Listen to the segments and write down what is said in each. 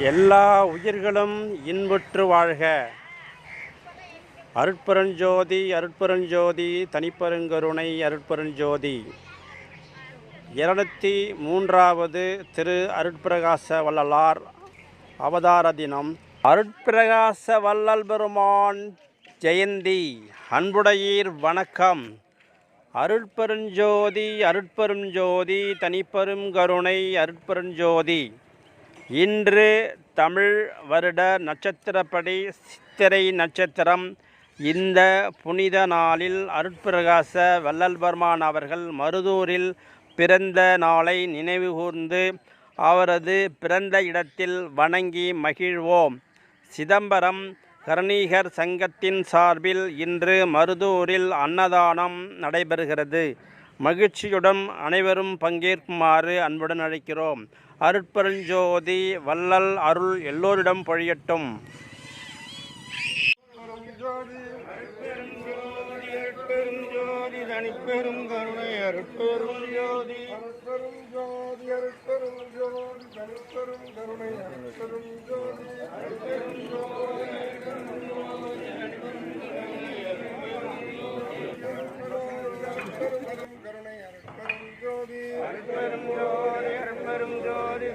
எல்லா உயிர்களும் இன்புற்று வாழ்க. அருட்பெருஞ்சோதி அருட்பெருஞ்சோதி தனிப்பெருங்கருணை அருட்பெருஞ்சோதி. இருநூத்தி மூன்றாவது திரு அருட்பிரகாச வள்ளலார் அவதார தினம். அருட்பிரகாச வள்ளல் பெருமான் ஜெயந்தி. அன்புடையீர் வணக்கம். அருட்பெருஞ்சோதி அருட்பெருஞ்சோதி தனிப்பெரும் கருணை அருட்பெருஞ்சோதி. இன்று தமிழ் வருட நட்சத்திரப்படி சித்திரை நட்சத்திரம். இந்த புனித நாளில் அருட்பிரகாச வள்ளல் பெருமான் அவர்கள் மருதூரில் பிறந்த நாளை நினைவுகூர்ந்து அவரது பிறந்த இடத்தில் வணங்கி மகிழ்வோம். சிதம்பரம் கர்ணீகர் சங்கத்தின் சார்பில் இன்று மருதூரில் அன்னதானம் நடைபெறுகிறது. மகிழ்ச்சியுடன் அனைவரும் பங்கேற்குமாறு அன்புடன் அழைக்கிறோம். அருட்பெருஞ்சோதி வள்ளல் அருள் எல்லோரிடம் பொழியட்டும். தனிப்பெரும் கருணை அருட்பெரும் ஜோதி அருட்பெரும் ஜோதி அருட்பெரும் ஜோதி தனிப்பெரும் கருணை அருட்பெரும் ஜோதி அருட்பெரும் கருணை அருட்பெரும் ஜோதி அருட்பெரும் ஜோதி அருட்பெரும்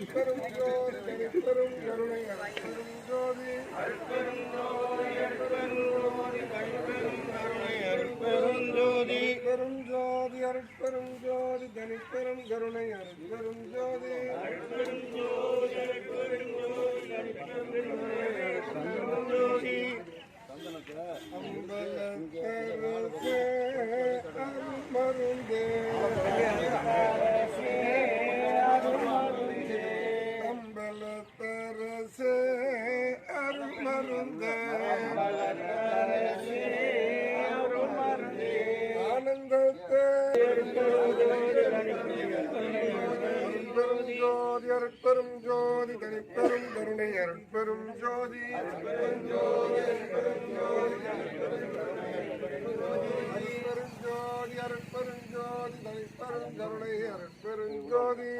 அருட்பெரும் ஜோதி அருட்பெரும் ஜோதி அருட்பெரும் ஜோதி பெரும் ஜோதி அருட்பெரும் ஜோதி தனிப்பெரும் கருணை அருட்பெரும் ஜோதி ஜோதி அருட்பெரும் ஜோதி தனிப்பெரும் கருணை அருட்பெரும் ஜோதி. அருட்பெரும் ஜோதி அருட்பெரும் ஜோதி அருட்பெரும் தனிப்பெரும் கருணை அருட்பெரும் ஜோதி.